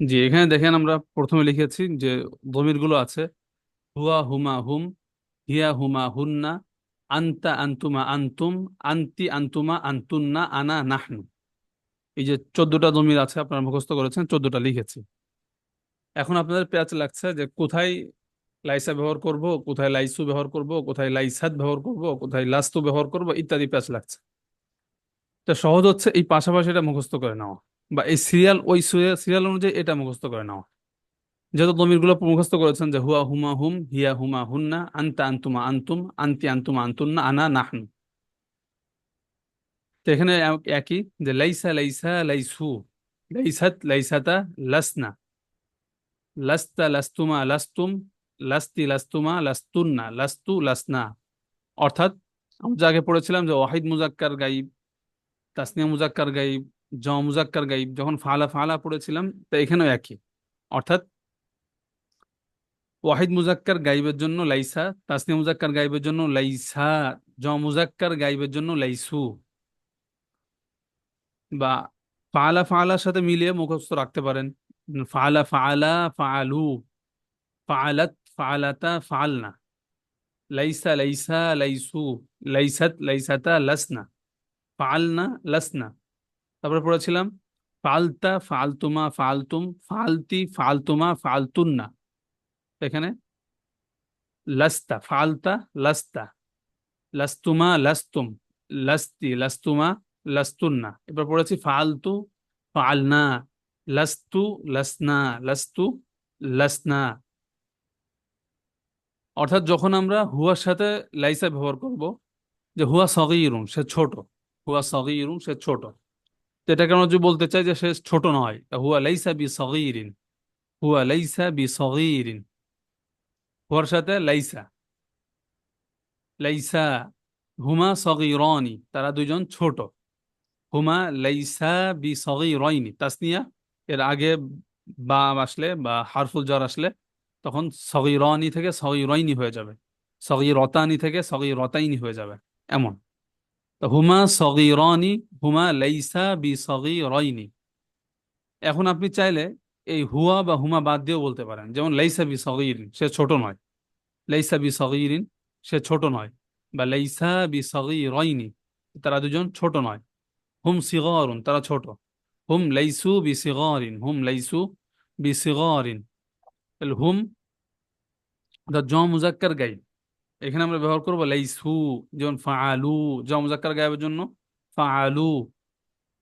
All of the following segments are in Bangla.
জি, এখানে দেখেন আমরা প্রথমে লিখেছি যে দমিরগুলো আছে, হুয়া হুমা হুম, হিয়া হুমা হুন্না, আন্তা আন্তুমা আন্তুম, আন্তি আন্তুমা আন্তুন্না আনা নাহনু। এই যে চোদ্দটা দমির আছে আপনারা মুখস্থ করেছেন, চোদ্দটা লিখেছি। এখন আপনাদের পেঁচ লাগছে যে কোথায় লাইসা ব্যবহার করব, কোথায় লাইসু ব্যবহার করব, কোথায় লাইসাত ব্যবহার করব, কোথায় লাস্তু ব্যবহার করব, ইত্যাদি প্যাচ লাগছে। তো সহজ হচ্ছে এই পাশাপাশি এটা মুখস্থ করে নেওয়া। বা এই সিরিয়াল ওই সিরিয়াল অনুযায়ী এটা মুখস্থ করে নেওয়া যেহেতু দমিরগুলো মুখস্থ করেছেন যে হুয়া হুমা হুম, হিয়া হুমা হুন্না, আন্তা আন্তুমা আন্তুম, আন্তি আন্তুমা আন্তুন্না, আনা নাহনু। এখানে একই যে লাইসা লাইসা, লাইসু, লাইসাত, লাইসাতা, লাসনা। লাস্তা, লাস্তুমা, লাস্তুম, লাস্তি, লাস্তুমা, লাস্তুন্না, লাস্তু, লাসনা। অর্থাৎ আমরা আগে পড়েছিলাম যে ওয়াহিদ মুজাক্কার গাইব, তাসনিয়া মুজাক্কার গাইব জ গাইব, যখন ফালা ফালা পড়েছিলাম, তো এখানেও একই। অর্থাৎ ওয়াহিদ মুজাক্কার গাইবের জন্য লাইসা তাসনি মুজাক্কার গাইবের জন্য লাইসা, জ গাইবের জন্য লাইসু। বা ফালা ফালার সাথে মিলিয়ে মুখস্থ রাখতে পারেন। ফালা ফালা ফালু, ফালাত ফালাতা ফালনা, লাইসা লাইসা লাইসু, লাইসাত লাইসাতা লাসনা, ফালনা লাসনা। তারপরে পড়েছিলাম ফালতা ফালতুমা ফালতুম, ফালতি ফালতুমা ফালতুন্না। এখানে, লাস্তা, ফালতা, লাস্তা, লাস্তুমা, লাস্তুম, লাস্তি, লাস্তুমা, লাস্তুন্না। এবার পড়েছি, ফালতু, ফালনা, লাস্তু, লাসনা লাস্তু, লাসনা। অর্থাৎ যখন আমরা হুয়ার সাথে লাইসা ব্যবহার করব, যে হুয়া সগীরুন, সে ছোট, হুয়া সগীরুন, সে ছোট। তো আমরা যদি বলতে চাই যে সে ছোট নয় হুয়া লাইসা বি সগীরিন হুয়া লাইসা বি সগীরিন হুয়ার সাথে লাইসা লাইসা হুমা সগীরানি, তারা দুজন ছোট, হুমা লাইসা বি সগীরাইনি তাসনিয়া, এর আগে বা আসলে বা হারফুল জ্বর আসলে তখন সগীরানি থেকে সগীরাইনি হয়ে যাবে, সগীরতানি থেকে সগীরতাইনি হয়ে যাবে, এমন। হুমা সগীরানি, হুমা লাইসা বি সগীরাইনি এখন আপনি চাইলে এই হুয়া বা হুমা বাদ দিয়েও বলতে পারেন। যেমন লাইসা বি সগীরিন সে ছোট নয়। লাইসা বি সগীরিন সে ছোট নয়। বা লাইসা বি সগীরাইনি তারা দুজন ছোট নয়। হুম সিগরুন, তারা ছোট। হুম লাইসু বি সিগরিন হুম লাইসু বি সিগরিন হুম দা জ মুজাক্কার গাই এখানে আমরা ব্যবহার করব লাইসু যেমন ফাআলু জ মুজাক্কার গায়েবের জন্য ফাআলু।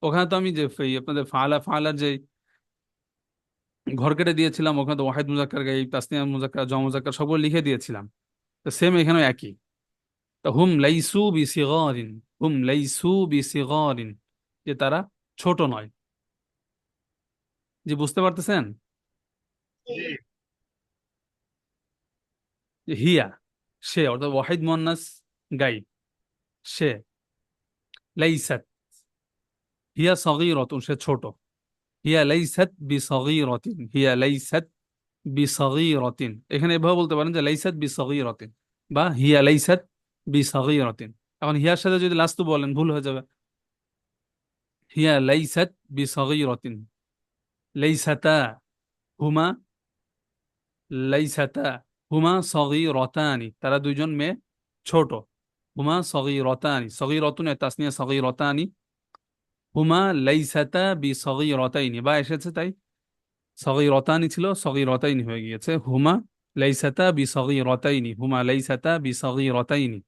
ওখানে তো আমি যে আপনাদের ফালা ফাআলার যে ঘর কেটে দিয়েছিলাম ওখানে তো ওয়াহিদ মুজাক্কার গাই তাসনিয়া মুজাক্কার জ মুজাক্কার সবগুলো লিখে দিয়েছিলাম। তো সেম এখানেও একই। তা হুম লাইসু বি সিগরিন হুম লাইসু বি সিগরিন যে তারা ছোট নয়। যে বুঝতে পারতেছেন? যে হিয়া। সে, অর্থাৎ ওয়াহিদ মুয়ান্নাস গাইব সে, লাইসাত, হিয়া সগীরাতুন, সে ছোট। হিয়া লাইসাত বি সগীরাতিন হিয়া লাইসাত বি সগীরাতিন এখানে এভাবে বলতে পারেন যে লাইসাত বি সগীরাতিন বা হিয়া লাইসাত বি সগীরাতিন এখন হিয়ার সাথে যদি লাস্তু বলেন, ভুল হয়ে যাবে। হিয়া লাইসাত বি সগীরাতিন লাইসাতা হুমা, লাইসাতা হুমা সগীরাতানি। তারা দুইজন মেয়ে ছোট। হুমা সগীরাতানি। সগীরাতুন এর তাসনিয়া সগীরাতানি। হুমা লাইসাতা বি সগীরাতাইনি বা এসেছে তাই? সগীরাতানি ছিল, সগীরাতাইনি হয়ে গিয়েছে। হুমা লাইসাতা বি সগীরাতাইনি হুমা লাইসাতা বি সগীরাতাইনি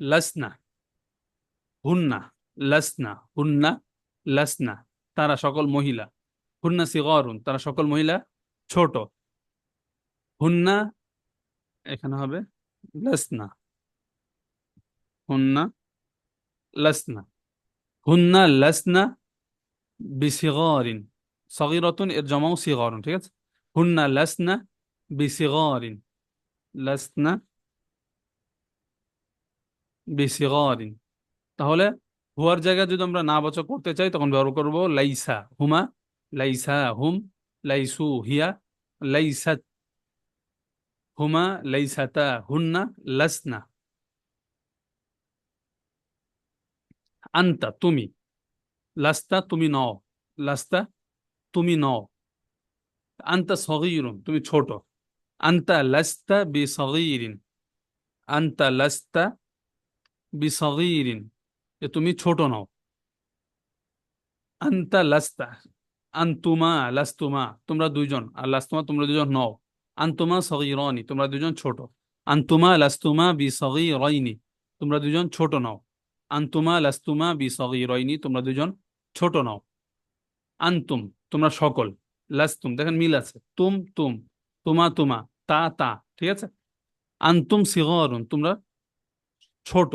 লাসনা। হুন্না। লাসনা। হুন্না। লাসনা। তারা সকল মহিলা। হুন্না সিগরুন। তারা সকল মহিলা ছোট। হুন্না এখানে হবে লাসনা। হুন্না লাসনা। হুন্না লাসনা বিসিগরিন। সগীরাতুন, এর জমাও সিগরুন, ঠিক আছে? হুন্না লাসনা বিসিগরিন। লাসনা বিসিগরিন। তাহলে হুয়ার জায়গায় যদি আমরা না বচক করতে চাই, তখন ব্যবহার করব লাইসা হুমা, লাইসা হুম লাইসু হিয়া লাইসাত হুমা লাইসাতা হুন্না লাসনা আন্তা তুমি লাস্তা তুমি নও লাস্তা তুমি নও আন্তা সগীরুন তুমি ছোট আন্তা লাস্তা বি সগীরিন আন্তা লাস্তা বি সগীরিন যে তুমি ছোট নও আন্তা লাস্তা আন্তুমা লাস্তুমা, তোমরা দুইজন, আর লাস্তুমা তোমরা দুজন নও। আন্তুমা সগীরানি, তোমরা দুজন ছোট। আন্তুমা লাস্তুমা বি সগীরাইনি তোমরা দুজন ছোট নও। আন্তুমা লাস্তুমা বি সগীরাইনি তোমরা দুজন ছোট নও। আন্তুম, তোমরা সকল। লাস্তুম, দেখেন মিল আছে। তুম তুম, তুমা তুমা, তা তা, ঠিক আছে? আন্তুম সিগরুন, তোমরা ছোট।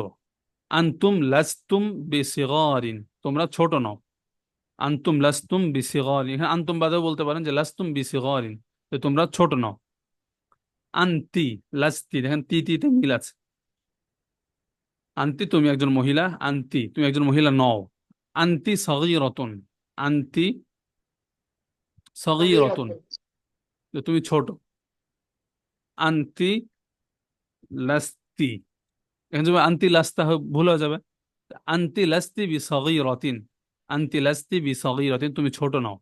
আন্তুম লাস্তুম বি সিগরিন তোমরা ছোট নও। আন্তুম লাস্তুম বি সিগরিন এখানে আন্তুম বাদেও বলতে পারেন যে লাস্তুম বি সিগরিন যে তোমরা ছোট নও। আন্তি লাস্তি দেখেন তি তিতে মিল আছে। আন্তি তুমি একজন মহিলা আন্তি তুমি একজন মহিলা নও। আন্তি সগীরতুন আন্তি সগীরতুন। যে তুমি ছোট। আন্তি লাস্তি। এখানে যদি আন্তি লাস্তা ভুল হয়ে যাবে। আন্তি লাস্তি বি সগীরতিন। আন্তি লাস্তি বি তুমি ছোট নাও।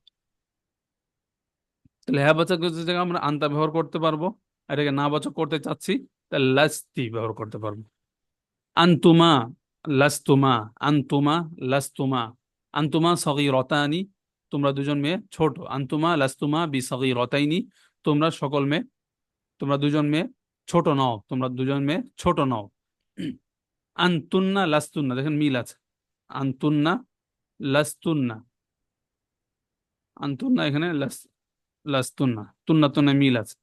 তাহলে হ্যাঁ বাচক জায়গায় আমরা আন্তা ব্যবহার করতে পারব, আর এটাকে না বাচক করতে চাচ্ছি, তাহলে লাস্তি ব্যবহার করতে পারব। আন্তুমা, লাস্তুমা আন্তুমা লাস্তুমা, আন্তুমা সগীরতানি, তোমরা দুজন মেয়ে ছোট। আন্তুমা, লাস্তুমা, বি সগীরতাইনি, তোমরা সকল মেয়ে, তোমরা দুজন মেয়ে ছোট নও, তোমরা দুজন মেয়ে ছোট নও। আন্তুন্না, লাস্তুন্না, দেখেন মিল আছে। আন্তুন্না লাস্তুন্না। আন্তুন্না এখানে লাস লাস্তুন্না। তুন্না তুন্না মিল আছে।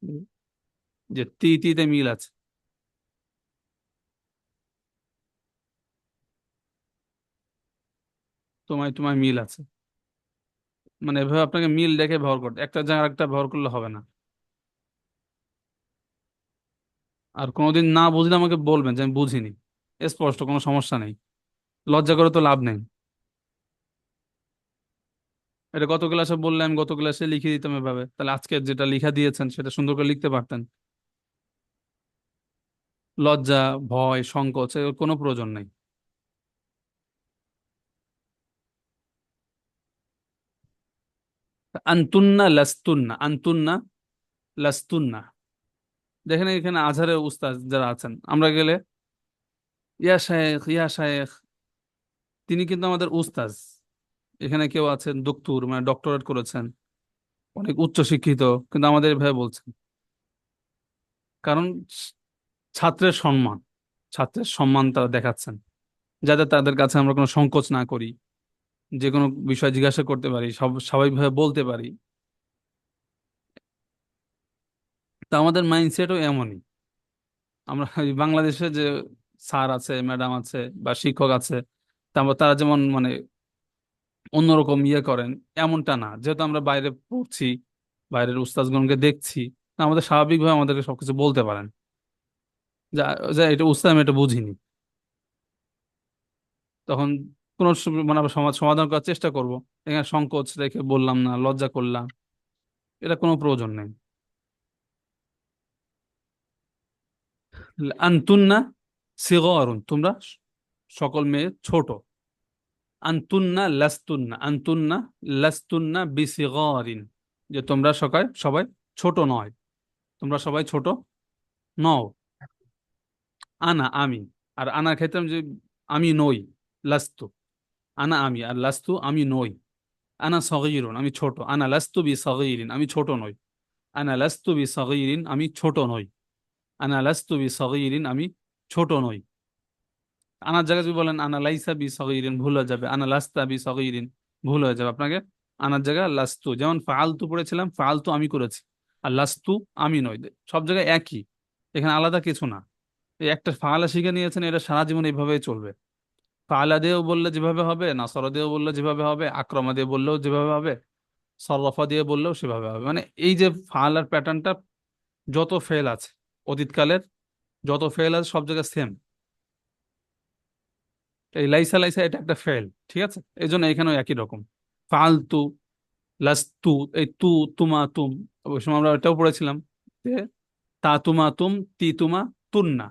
যে তি তিতে মিল আছে। তোমায় তোমায় মিল আছে। মানে এভাবে আপনাকে মিল দেখে ব্যবহার করতে একটা জায়গায় একটা ব্যবহার করলে হবে না। আর কোনোদিন না বুঝলে আমাকে বলবেন যে আমি বুঝিনি। স্পষ্ট, কোনো সমস্যা নেই। লজ্জা করে তো লাভ নেই। এটা গত ক্লাসে বললে আমি গত ক্লাসে লিখে দিতাম এভাবে। তাহলে আজকে যেটা লিখা দিয়েছেন, সেটা সুন্দর করে লিখতে পারতেন। লজ্জা, ভয়, সংকোচ, এর কোনো প্রয়োজন নেই। আন্তুন্না লাস্তুন্না আন্তুন্না লাস্তুন্না। দেখেন এখানে আজহারের উস্তাদ যারা আছেন, আমরা গেলে, ইয়া শায়েখ ইয়া শায়েখ। তিনি কিন্তু আমাদের উস্তাজ এখানে কেউ আছেন? দক্তুর মানে ডক্টরেট করেছেন। অনেক উচ্চ শিক্ষিত কিন্তু আমাদের এভাবে বলছেন। কারণ ছাত্রের সম্মান ছাত্রের সম্মান তারা দেখাচ্ছেন। যাতে তাদের কাছে আমরা কোনো সংকোচ না করি, যে কোনো বিষয় জিজ্ঞাসা করতে পারি, সব, স্বাভাবিকভাবে বলতে পারি। তা আমাদের মাইন্ডসেটও এমনই। আমরা বাংলাদেশে যে স্যার আছে, ম্যাডাম আছে, বা শিক্ষক আছে তারা যেমন মানে অন্যরকম ইয়ে করেন, এমনটা না। যেহেতু আমরা বাইরে পড়ছি, বাইরের উস্তাদগণকে দেখছি, তা আমাদের স্বাভাবিকভাবে আমাদেরকে সবকিছু বলতে পারেন। যা যা এটা উস্তাদ, আমি এটা বুঝিনি। তখন কোন মানে সমাজ, সমাধান করার চেষ্টা করব। এখানে সংকোচ রেখে বললাম না, লজ্জা করলাম। এটা কোনো প্রয়োজন নেই। আন্তুন্না সিগরুন। তোমরা সকল মেয়ে ছোট। আন্তুন্না লাস্তুন্না আন্তুন্না লাস্তুন্না বিসিগরিন। যে তোমরা সবাই সবাই ছোট নয়। তোমরা সবাই ছোট নও। আনা, আমি। আর আনার ক্ষেত্রে যে আমি নই, লাস্তু। আনা, আমি। আর লাস্তু, আমি নই। আনা সগীরুন, আমি ছোট। আনা লাস্তু বি সগীরিন আমি ছোট নই। আনা লাস্তু বি সগীরিন আমি ছোট নই। আনা লাস্তু বি সগীরিন আমি ছোট নই। আনার জায়গায় যদি বলেন, আনা লাইসা বি সগীরিন, ভুল হয়ে যাবে। আনা লাস্তা বি সগীরিন, ভুল হয়ে যাবে। আপনাকে আনার জায়গায় লাস্তু, যেমন ফালতু পড়েছিলাম ফালতু আমি করেছি। আর লাস্তু আমি নই। সব জায়গায় একই। এখানে আলাদা কিছু না। এই একটা ফালা শিখে নিয়েছেন, এটা সারা জীবন এইভাবেই চলবে। ফালা দিয়েও বললে যেভাবে হবে, নাসরা দিয়েও বললে যেভাবে হবে, আক্রমা দিয়ে বললেও যেভাবে হবে, সরফা দিয়ে বললেও সেভাবে হবে। মানে এই যে ফালার প্যাটার্নটা যত ফেল আছে, অতীতকালের যত ফেল আছে, সব জায়গায় সেম এই লাইসা লাইসা এটা একটা ফেল, ঠিক আছে? এই জন্য এখানেও একই রকম। ফালতু, লাস্তু, এই তু, তুমা, তুম। ওই সময় আমরা এটাও পড়েছিলাম যে তা, তুমা, তুম, তি, তুমা, তুন্না।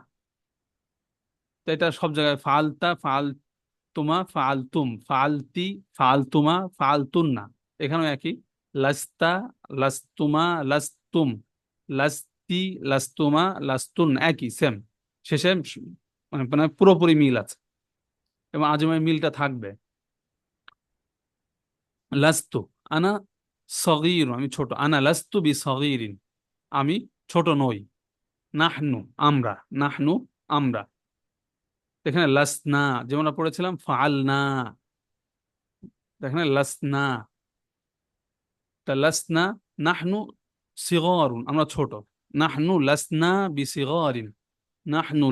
তো এটা সব জায়গায় ফালতা, ফাল তুমা ফালতুম ফালতি ফালতুমা ফালতুন্না এখানেও একই। লাস্তা, লাস্তুমা, লাস্তুম। লাস্তি, লাস্তুমা লাস্তুন একই সেম শেষে মানে পুরোপুরি মিল আছে। এবং আজমের মিলটা থাকবে। লাস্তু, আনা সগীর, আমি ছোট, আনা লাস্তু বি সগীরিন, আমি ছোট নই। নাহনু আমরা নাহনু আমরা। এখানে লাসনা, যেমন পড়েছিলাম ফালনা এখানে লাসনা। তা লাসনা, নাহনু সিগরুন, আমরা ছোট। নাহনু লাসনা বি সিগরিন, নাহনু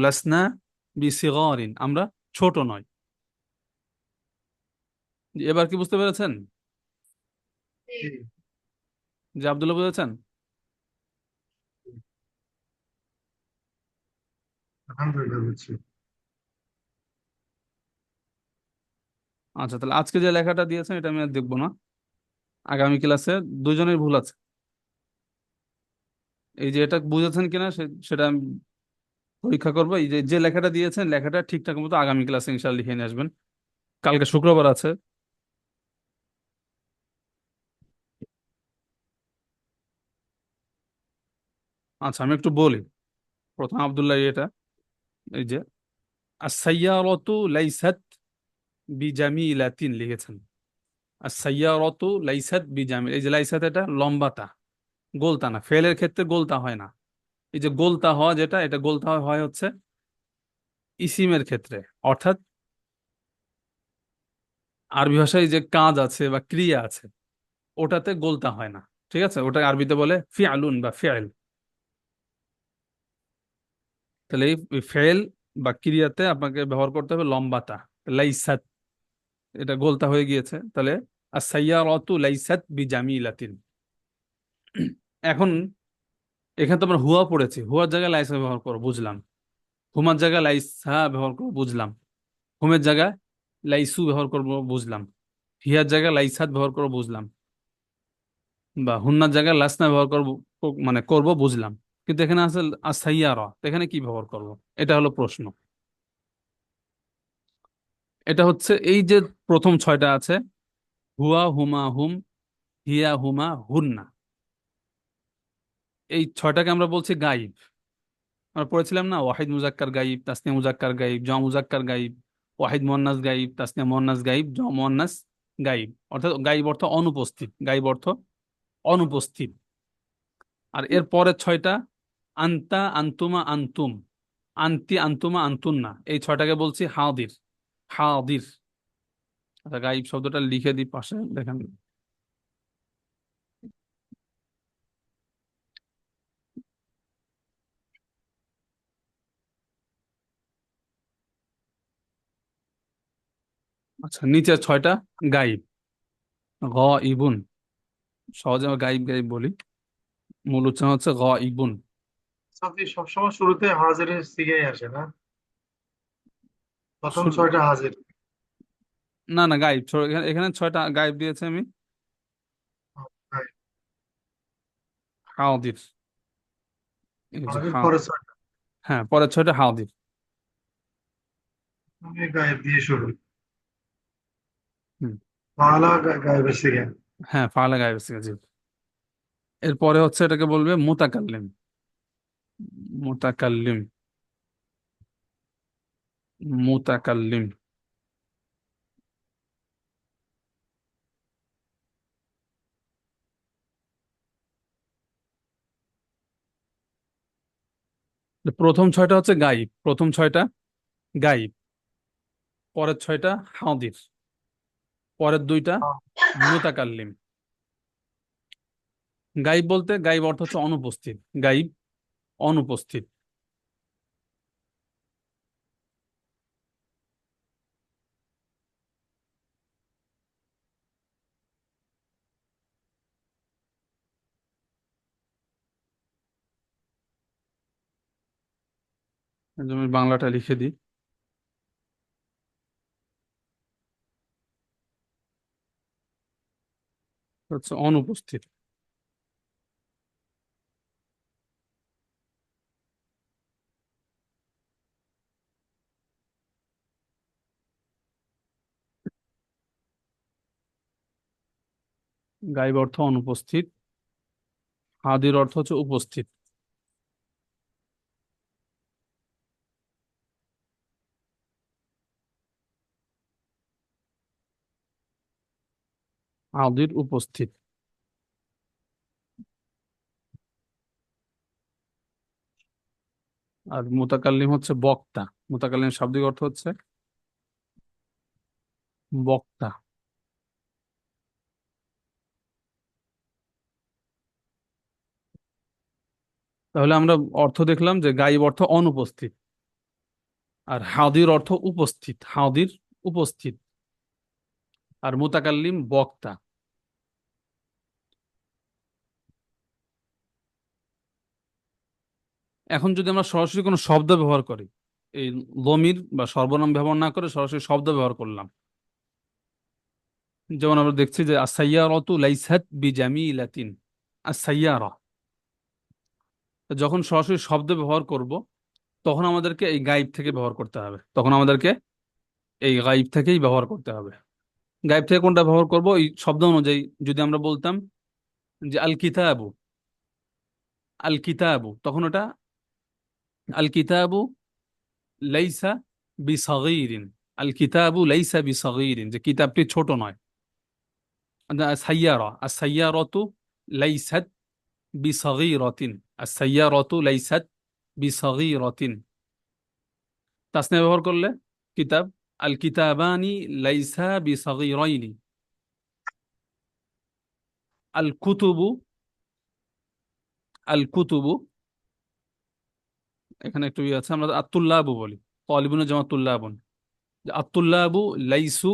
বি সিগরিন, আমরা ছোট নয় এবার কি বুঝতে পেরেছেন? যে আব্দুল্লাহ বুঝেছেন? আচ্ছা তাহলে আজকে যে লেখাটা দিয়েছেন এটা আমি আর দেখব না। আগামী ক্লাসে দুজনের ভুল আছে। এই যে এটা বুঝেছেন কিনা সেটা আমি পরীক্ষা করব। এই যে যে লেখাটা দিয়েছেন লেখাটা ঠিকঠাক মতো আগামী ক্লাসে ইনশাল্লাহ লিখে নিয়ে আসবেন। কালকে শুক্রবার আছে। আচ্ছা আমি একটু বলি। প্রথম আব্দুল্লাহ এটা, এই যে আসাইয়ারতু লাইসাত বিজামিলাতিন লিখেছেন। আসাইয়ারতু লাইসাত বিজামিল এই যে লাইসাত এটা লম্বাতা গোলতা না, ফেলের ক্ষেত্রে গোলতা হয় না। এই যে গোলতা হওয়া যেটা, এটা গোলতা হয় হচ্ছে ইসিমের ক্ষেত্রে, অর্থাৎ আরবি ভাষায় যে কাজ আছে বা ক্রিয়া আছে, ওটাতে গোলতা হয় না, ঠিক আছে? ওটা আরবিতে বলে ফিয়ালুন বা ফিআল তাহলে এই ফেল বা ক্রিয়াতে আপনাকে ব্যবহার করতে হবে লম্বাতা, লাইসাত। এটা গোলতা হয়ে গিয়েছে। তাহলে আর আসাইয়ারাতু লাইসাত বিজামিলাতিন। এখন এখানে তো আমরা হুয়া পড়েছি। হুয়ার জায়গায় লাইসা ব্যবহার করো বুঝলাম। হুমার জায়গায় লাইসা ব্যবহার করব, বুঝলাম। হুমের জায়গায় লাইসু ব্যবহার করব, বুঝলাম। হিয়ার জায়গায় লাইসাত ব্যবহার করব, বুঝলাম। বা হুন্নার জায়গায় লাসনা ব্যবহার করব মানে করব, বুঝলাম। কিন্তু এখানে আছে আসাইয়ারা এখানে কি ব্যবহার করব? এটা হলো প্রশ্ন। এটা হচ্ছে এই যে প্রথম ছয়টা আছে, হুয়া হুমা হুম, হিয়া হুমা হুন্না। এই ছয়টাকে আমরা বলছি গাইব। আমরা পড়েছিলাম না, ওয়াহিদ মুজাক্কার গাইব, তাসনিয়া মুজাক্কার গাইব, জ মুজাক্কার গাইব, ওয়াহিদ মোহান্নাস গাইব, তাসনিয়া মোহান্নাস গাইব, জ মোহান্নাস গাইব। অর্থাৎ গাইব অর্থ অনুপস্থিত, গাইব অর্থ অনুপস্থিত। আর এর পরের ছয়টা আন্তা আন্তুমা আন্তুম, আন্তি আন্তুমা আন্তুন্না, এই ছয়টাকে বলছি হাদির হাদির। আচ্ছা গাইব শব্দটা লিখে দিই, পাশে দেখেন। আচ্ছা নিচের ছয়টা গাইব। গ ইবুন, সহজে গাইব গাইব বলি। মূল উচ্চারণ হচ্ছে গ ইবুন। সবসময় শুরুতে হাজিরের সিগাই আসে না? প্রথম শুরু- ছয়টা হাজির। না না ছ- এখানে এখানে ছয়টা গাইব দিয়েছে আমি। গায়েব। হাওদির এই যে হাজির হা- পরে ছয়টা। হ্যাঁ পরের ছয়টা হাওদির আমি গায়েব দিয়ে শুরু। হুম। পালা গায়েবের সিগাই। হ্যাঁ ফালা গাইব জি। এরপরে হচ্ছে এটাকে বলবে মুতাকাল্লিম। মুতাকাল্লিম। মুতাকাল্লিম। প্রথম ছয়টা হচ্ছে গাইব। প্রথম ছয়টা গাইব। পরের ছয়টা হাদির। পরের দুইটা মুতাকাল্লিম। গাইব বলতে গাইব অর্থ হচ্ছে অনুপস্থিত। গাইব অনুপস্থিত। আমি বাংলাটা লিখে দিই। হচ্ছে অনুপস্থিত। গাইব অর্থ অনুপস্থিত। হাদির অর্থ হচ্ছে উপস্থিত। হাদির উপস্থিত। আর মুতাকাল্লিম হচ্ছে বক্তা। মুতাকাল্লিম শাব্দিক অর্থ হচ্ছে বক্তা। তাহলে আমরা অর্থ দেখলাম যে গাইব অর্থ অনুপস্থিত আর হাদির অর্থ উপস্থিত, হাদির উপস্থিত। আর মুতাকাল্লিম বক্তা। এখন যদি আমরা সরাসরি কোনো শব্দ ব্যবহার করি, এই লমির বা সর্বনাম ব্যবহার না করে সরাসরি শব্দ ব্যবহার করলাম। যেমন আমরা দেখছি যে আসাইয়ারতু লাইসাত বিজামিলাতিন আসাইয়ারা যখন সরাসরি শব্দ ব্যবহার করব, তখন আমাদেরকে এই গাইব থেকে ব্যবহার করতে হবে। তখন আমাদেরকে এই গাইব থেকেই ব্যবহার করতে হবে। গাইব থেকে কোনটা ব্যবহার করব? এই শব্দ অনুযায়ী যদি আমরা বলতাম যে আল কিতাবু আল কিতাবু, তখন ওটা আল কিতাবু লাইসা বিসগীরিন, আল কিতাবু লাইসা বিসগীরিন, যে কিতাবটি ছোট নয়। সাইয়ারা আর সাইয়ারতু লাইসাত বিসগীরাতিন। তাসনিয়া ব্যবহার করলে কিতাব আল কিতাবানি লাইসা বিসগীরাইনি আল কুতুবু আল কুতুবু এখানে একটু ইয়ে আছে, আমরা আত্তুল্লাবু বলি। তালিবুনের জামা তুল্লাবুন। আত্তুল্লাবু লাইসু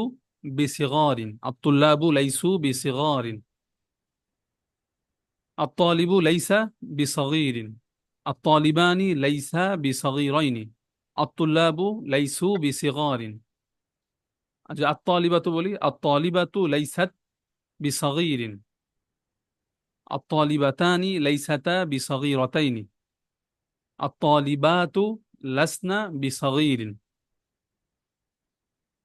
বিসিগারিন। আত্তুল্লাবু লাইসু বিসিগারিন। الطالب ليس بصغير. الطالبان ليس بصغيرين. الطلاب ليسوا بصغار. الطالبة بولي الطالبة ليست بصغير. الطالبتان ليستا بصغيرتين. الطالبات لسنا بصغير.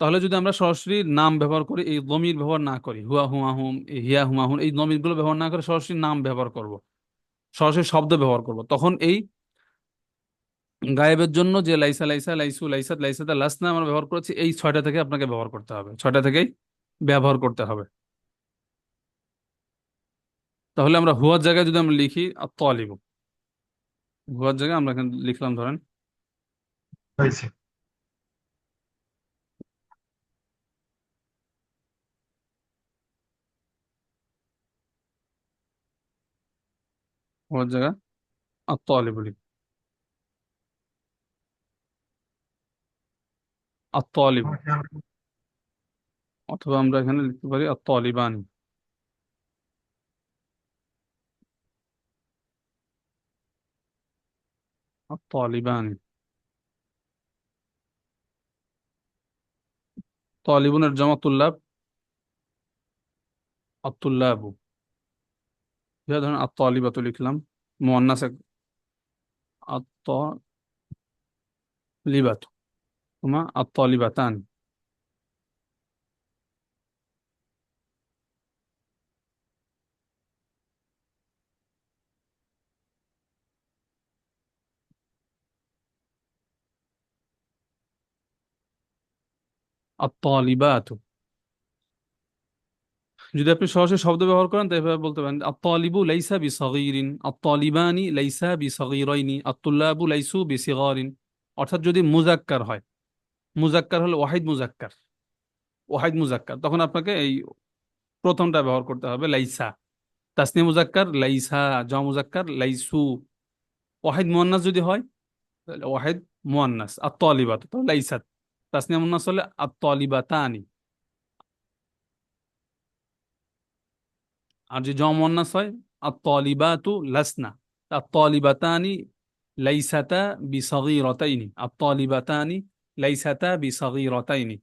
তাহলে যদি আমরা সরাসরি নাম ব্যবহার করি, এই দমির ব্যবহার না করি, হুয়া হুয়া হুম হিয়া হুমা হুম এই দমিরগুলো ব্যবহার না করে সরাসরি নাম ব্যবহার করব। সরাসরি শব্দ ব্যবহার করব। তখন এই গায়েবের জন্য যে লাইসা লাইসা, লাইসু, লাইসাত, লাইসাতা, লাসনা আমরা ব্যবহার করেছি, এই ছয়টা থেকে আপনাকে ব্যবহার করতে হবে। ছয়টা থেকেই ব্যবহার করতে হবে। তাহলে আমরা হুয়ার জায়গায় যদি আমরা লিখি আত্মালিব হুয়ার জায়গায় আমরা লিখলাম ধরেন। হয়েছে। হুয়ার জায়গায় আত্মালিব লিখ আত্মালিব অথবা আমরা এখানে লিখতে পারি আত্মালিবান তালিবুনের জামা তুল্লাব। আত্তুল্লাবু ইহা ধরেন আত্তালিবাতু লিখলাম মুয়ান্নাসে আত্তালিবাতু হুমা আত্তালিবাতান আত্তালিবাতু যদি আপনি সরাসরি শব্দ ব্যবহার করেন তাই এভাবে বলতে পারেন, আত্তালিবু লাইসা বিসগীরিন, আত্তালিবানি লাইসা বিসগীরাইনি, আত্তুল্লাবু লাইসু বিসিগারিন। অর্থাৎ যদি মুজাক্কার হয়, মুজাক্কার হলে ওয়াহিদ মুজাক্কার ওয়াহিদ মুজাক্কার, তখন আপনাকে এই প্রথমটা ব্যবহার করতে হবে, লাইসা। তাসনিয়া মুজাক্কার, লাইসা, জ মুজাক্কার, লাইসু। ওয়াহিদ মুয়ান্নাস যদি হয়, তাহলে ওয়াহিদ মুয়ান্নাস, আত্তালিবাত, তো লাইসাত। তাসনিয়া মুন্নাস হলে আত্তালিবাতানি। আর যে জ মুয়ান্নাস হয়, আত্তালিবাতু লাসনা। আত্তালিবাতানি লাইসাতা বিসগীরাতাইনি। আত্তালিবাতানি লাইসাতা বিসগি রতাইনি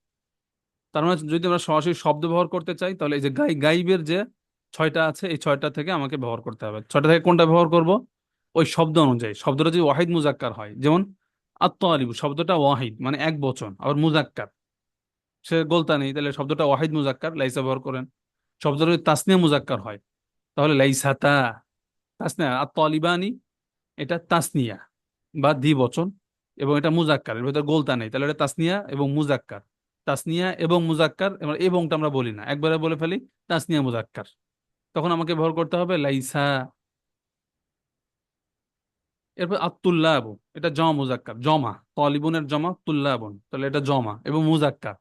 তার মানে যদি আমরা সরাসরি শব্দ ব্যবহার করতে চাই, তাহলে এই যে গাই, গাইবের যে ছয়টা আছে, এই ছয়টা থেকে আমাকে ব্যবহার করতে হবে। ছয়টা থেকে কোনটা ব্যবহার করব? ওই শব্দ অনুযায়ী। শব্দটা যদি ওয়াহিদ মুজাক্কার হয়, যেমন আত্মালিবু শব্দটা ওয়াহিদ মানে এক বচন, আবার মুজাক্কার। সে গোলতা নেই, তাহলে শব্দটা ওয়াহিদ মুজাক্কার, লাইসা ব্যবহার করেন। শব্দটা যদি তাসনিয়া মুজাক্কার হয়। তাহলে লাইসাতা, তাসনিয়া, আর তলিবানি, এটা তাসনিয়া বা দ্বিবচন এবং এটা মুজাক্কার, এর ভেতর গোলতা নেই। তাহলে এটা তাসনিয়া এবং মুজাক্কার। তাসনিয়া এবং মুজাক্কার, এবার এবংটা আমরা বলি না। একবারে বলে ফেলি, তাসনিয়া, মুজাক্কার। তখন আমাকে ব্যবহার করতে হবে লাইসা, এরপর আত্তুল্লাবু এটা জমা মুজাক্কার, জমা, তলিবনের জমা তুল্লাবুন তাহলে এটা জমা এবং মুজাক্কার।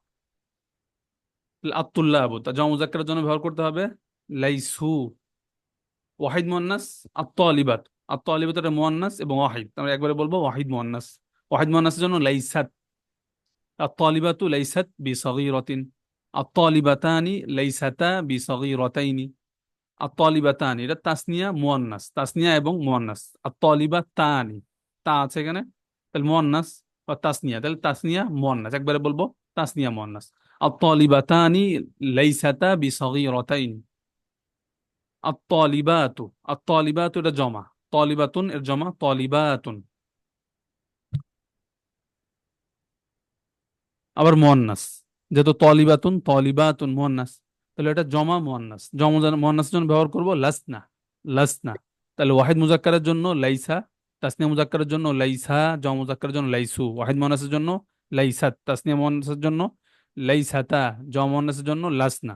আত্তুল্লাবু তা জমা মুজাক্কারের জন্য ব্যবহার করতে হবে। লাইসু, ওয়াহিদ মুয়ান্নাস, আত্তালিবাত। আত্তালিবাত এটা মুয়ান্নাস এবং ওয়াহিদ। আমরা একবারে বলব ওয়াহিদ মুয়ান্নাস। ওয়াহিদ মুয়ান্নাসের জন্য লাইসাত। আত্তালিবাতু লাইসাত বিসাগীরাতিন। আত্তালিবাতানি লাইসাতা বিসাগীরাতাইনি। আত্তালিবাতানি, এটা তাসনিয়া মুয়ান্নাস। তাসনিয়া এবং মুয়ান্নাস। আত্তালিবাতানি, তা আছে এখানে। তাহলে মুয়ান্নাস বা তাসনিয়া, তাহলে তাসনিয়া মুয়ান্নাস। একবারে বলব তাসনিয়া মুয়ান্নাস। আত্তালিবাতানি লাইসাতা বিসাগীরাতাইনি আত্তালিবাতু আত্তালিবাতু এটা জমা তালিবাতুন এর জমা তালিবাতুন আবার মুয়ান্নাস, যেহেতু তালিবাতুন তালিবাতুন মুয়ান্নাস, তাহলে এটা জমা মুয়ান্নাস, জমা মুয়ান্নাসের জন্য ব্যবহার করব লাসনা লাসনা। তাহলে ওয়াহিদ মুজাক্কারের জন্য লাইসা, তাসনিয়া মুজাক্কারের জন্য লাইসা, জমা মুজাক্কারের জন্য লাইসু, ওয়াহিদ মুয়ান্নাসের জন্য লাইসাত তাসনিয়া মুয়ান্নাসের জন্য লাইসাতা জমা মুয়ান্নাসের জন্য লাসনা।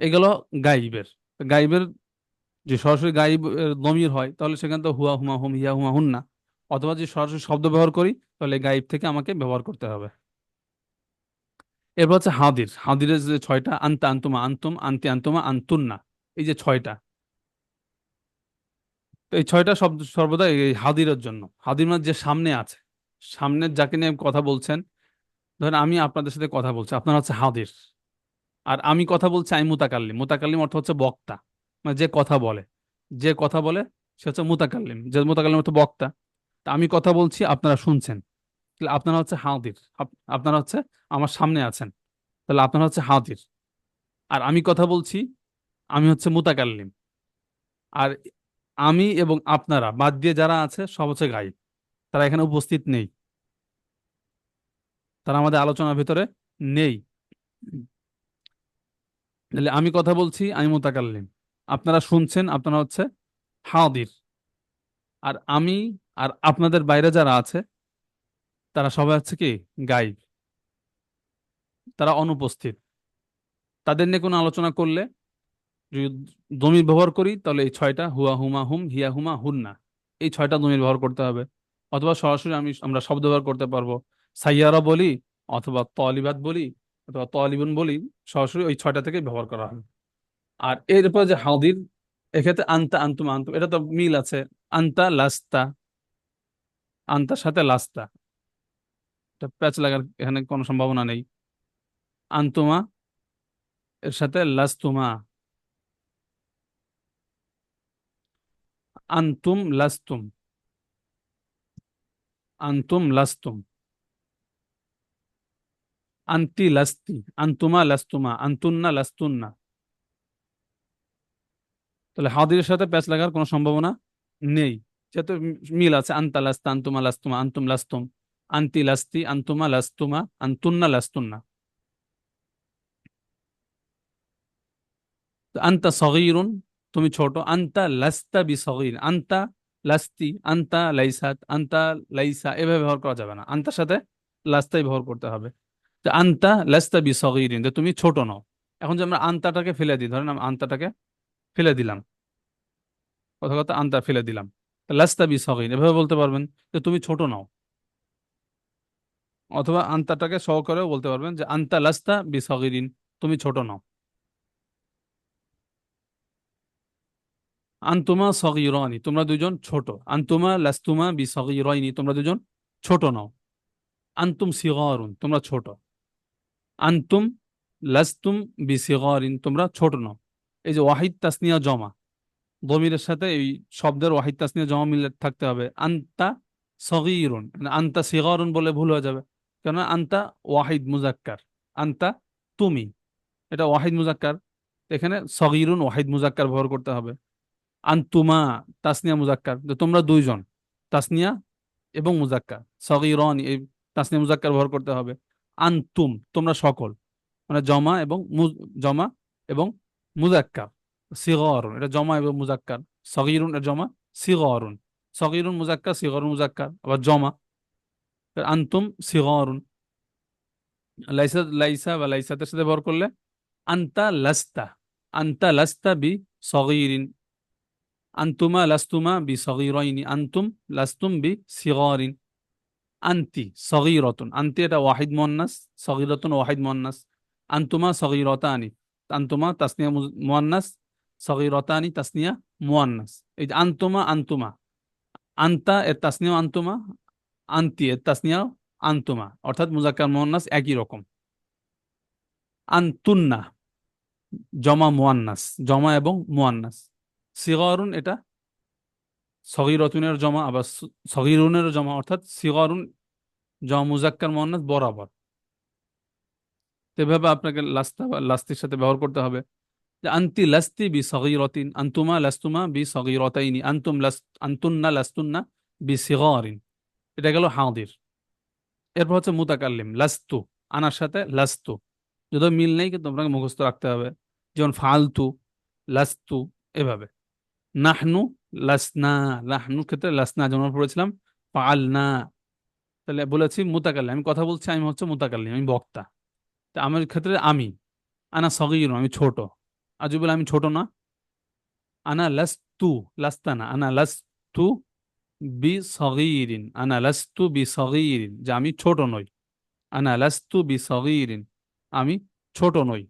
এগুলো গাইবের। গাইবের যে সরাসরি গাইব দমির হয়, তাহলে সেখানে তো হুয়া হুমা হুম, হিয়া হুমা হুন্না। অথবা যে সরাসরি শব্দ ব্যবহার করি, তাহলে গাইব থেকে আমাকে ব্যবহার করতে হবে। এরপর হচ্ছে হাদির। হাদিরের যে ছয়টা, আন্তা আন্তুমা আন্তুম, আন্তি আন্তুমা আন্তুন্না। এই যে ছয়টা। তো এই ছয়টা শব্দ সর্বদা এই হাদিরের জন্য। হাদির মানে যে সামনে আছে। সামনের যাকে নিয়ে কথা বলছেন ধরেন আমি আপনাদের সাথে কথা বলছি, আপনার হচ্ছে হাদির আর আমি কথা বলছি আমি মুতাকাল্লিম। মুতাকাল্লিম অর্থ হচ্ছে বক্তা মানে যে কথা বলে। যে কথা বলে, সে হচ্ছে মুতাকাল্লিম। যে মুতাকাল্লিম অর্থ বক্তা। তা আমি কথা বলছি, আপনারা শুনছেন। তাহলে আপনারা হচ্ছে হাদির আপনারা হচ্ছে আমার সামনে আছেন। তাহলে আপনারা হচ্ছে হাদির আর আমি কথা বলছি, আমি হচ্ছে মুতাকাল্লিম। আর আমি এবং আপনারা, বাদ দিয়ে যারা আছে, সব হচ্ছে গাইব তারা এখানে উপস্থিত নেই। তারা আমাদের আলোচনার ভিতরে নেই। তাহলে আমি কথা বলছি আমি মুতাকাল্লিম আপনারা শুনছেন, আপনারা হচ্ছে হাদির। আর আমি আর আপনাদের বাইরে যারা আছে, তারা সবাই হচ্ছে কি? গাইব। তারা অনুপস্থিত। তাদের নিয়ে কোনো আলোচনা করলে যদি দমির ব্যবহার করি, তাহলে এই ছয়টা হুয়া হুমা হুম, হিয়া হুমা হুন্না। এই ছয়টা দমির ব্যবহার করতে হবে। অথবা সরাসরি আমি, আমরা শব্দ ব্যবহার করতে পারব। সাইয়ারা বলি অথবা তলিবাদ বলি অথবা তলিবুন বলি সরাসরি ওই ছয়টা থেকে ব্যবহার করা হয়। আর এরপর যে হাদির এক্ষেত্রে আন্তা আন্তুম আন্তুম, এটা তো মিল আছে। আন্তা লাস্তা আন্তার সাথে লাস্তা। এটা প্যাচ লাগার এখানে কোনো সম্ভাবনা নেই। আন্তুমা, এর সাথে লাস্তুমা। আন্তুম লাস্তুম। আন্তুম লাস্তুম। আন্তি লাস্তি, আন্তুমা লাস্তুমা, আন্তুন্না লাস্তুন্না। তাহলে হাদিরের সাথে প্যাচ লাগার কোনো সম্ভাবনা নেই। যেহেতু মিল আছে, আন্তা লাস্তা, আন্তুমা লাস্তুমা, আন্তুম লাস্তুম, আন্তি লাস্তি, আন্তুমা লাস্তুমা, আন্তুন্না লাস্তুন্না। আন্তা সগীরুন, তুমি ছোট, আন্তা লাস্তা বি সগীর আন্তা লাস্তি, আন্তা লাইসাত, আন্তা লাইসা, এভাবে ব্যবহার করা যাবে না। আন্তার সাথে লাস্তাই ব্যবহার করতে হবে। তো আন্তা লাস্তা বি যে তুমি ছোট নও। এখন যে আমরা আন্তাটাকে ফেলে দিই, ধরেন আমি আন্তাটাকে ফেলে দিলাম। কথা কথা আন্তা ফেলে দিলাম। লাস্তা বি সগীর এভাবে বলতে পারবেন যে তুমি ছোট নও। অথবা আন্তাটাকে সহকারেও বলতে পারবেন যে আন্তা লাস্তা বি সগীরিন তুমি ছোট নও। আন্তুমা সগীরানি তোমরা দুজন ছোট। আন্তুমা লাস্তুমা বি সগীরাইনি তোমরা দুজন ছোট নও। আন্তুম সিগারুন, তোমরা ছোট। আন্তুম লাস্তুম বি সিগারিন তোমরা ছোট নও। এই যে ওয়াহিদ তাসনিয়া জমা দমিরের সাথে এই শব্দের ওয়াহিদ তাসনিয়া জমা মিলে থাকতে হবে। আন্তা সগীরুন মানে আন্তা সিগারুন বলে ভুল হয়ে যাবে। কেননা আন্তা ওয়াহিদ মুজাক্কার, আন্তা তুমি। এটা ওয়াহিদ মুজাক্কার, এখানে সগীরুন ওয়াহিদ মুজাক্কার ব্যবহার করতে হবে। আন্তুমা তাসনিয়া মুজাক্কার তোমরা দুইজন, তাসনিয়া এবং মুজাক্কার। সগীরন এই তাসনিয়া মুজাক্কার ব্যবহার করতে হবে। আন্তুম, তোমরা সকল। মানে জমা এবং জমা এবং মুজাক্কার, সিগরুন। এটা জমা এবং মুজাক্কার। সগিরুন, এটা জমা, সিগরুন। সগিরুন, মুজাক্কার, সিগরুন, মুজাক্কার, আবার জমা। আন্তুম, সিগরুন। লাইসা লাইসা বা লাইসাতের সাথে ব্যবহার করলে আন্তা লাস্তা। আন্তা লাস্তা বি সগিরিন। আন্তুমা লাস্তুমা বি সগিরাইনি। আন্তুম লাস্তুম বি সিগরিন। আন্তি, সগিরতুন। আন্তি এটা ওয়াহিদ মুয়ান্নাস, সগিরতুন, ওয়াহিদ মুয়ান্নাস। আন্তুমা সগিরতানি, আন্তুমা তাসনিয়া মু- মুয়ান্নাস, সগিরতানি তাসনিয়া মুয়ান্নাস। এই যে আন্তুমা আন্তুমা। আন্তা এর তাসনিয়া আন্তুমা, আন্তি এর তাসনিয়া আন্তুমা। অর্থাৎ মুজাক্কার মুয়ান্নাস একই রকম। আন্তুন্না, জমা মুয়ান্নাস, জমা এবং মুয়ান্নাস। সিগরুন এটা সগিরতুনের জমা আবার সগিরুনের জমা অর্থাৎ সিগরুন জমা মুজাক্কার মুয়ান্নাস বরাবর। এভাবে আপনাকে লাস্তা, লাস্তির সাথে ব্যবহার করতে হবে যে আন্তি লাস্তি বি সগিরতিন, আন্তুমা লাস্তুমা বি সগিরতাইনি, আন্তুম আন্তুন্না লাস্তুন্না বি সিগরিন। এটা গেল হাউদির এরপর হচ্ছে মুতাকাল্লিম, লাস্তু, আনার সাথে লাস্তু। যদিও মিল নেই, কিন্তু আপনাকে মুখস্থ রাখতে হবে। যেমন ফালতু, লাস্তু, এভাবে। নাহনু লাসনা নাহনু ক্ষেত্রে লাসনা যেমন পড়েছিলাম। ফালনা তাহলে বলেছি মুতাকাল্লিম। আমি কথা বলছি, আমি হচ্ছে মুতাকাল্লিম, আমি বক্তা। তা আমার ক্ষেত্রে আমি, আনা সগীর আমি ছোট। আজ বলে আমি ছোট না। আনা লাস লাস্তু লাস্তানা আনা লাস্তু বি সগীরিন, আনা লাস্তু বি সগীরিন, যে আমি ছোট নই। আনা লাস্তু বি সগীরিন, আমি ছোট নই।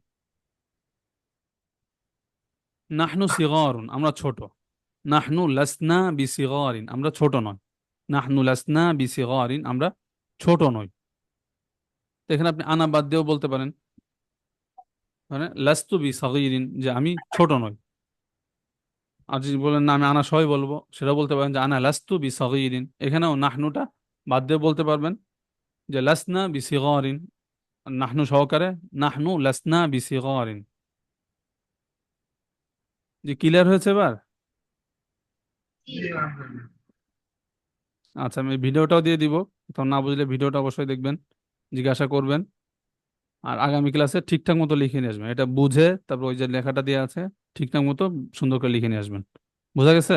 নাহনু সিগরুন, আমরা ছোট। নাহনু লাসনা বি সিগরিন আমরা ছোট নয় নাহনু লাসনা বি সিগরিন আমরা ছোট নই। এখানে আপনি আনা বাদ দিয়েও বলতে পারেন। মানে লাস্তু বি সগীরিন যে আমি ছোট নই। আর যদি বলেন না, আমি আনা সবাই বলব সেটা বলতে পারেন যে আনা লাস্তু বি সগীরিন এখানেও নাহনুটা বাদ দিয়ে বলতে পারবেন যে লাসনা বি সিগরিন নাহনু সহকারে নাহনু লাসনা বি সিগরিন যে ক্লিয়ার হয়েছে এবার? আচ্ছা আমি ভিডিওটাও দিয়ে দিব। তখন না বুঝলে ভিডিওটা অবশ্যই দেখবেন, জিজ্ঞাসা করবেন। আর আগামী ক্লাসে ঠিকঠাক মতো লিখে নিয়ে আসবেন। এটা বুঝে তারপর ওই যে লেখাটা দিয়ে আছে, ঠিকঠাক মতো সুন্দর করে লিখে নিয়ে আসবেন। বোঝা গেছে?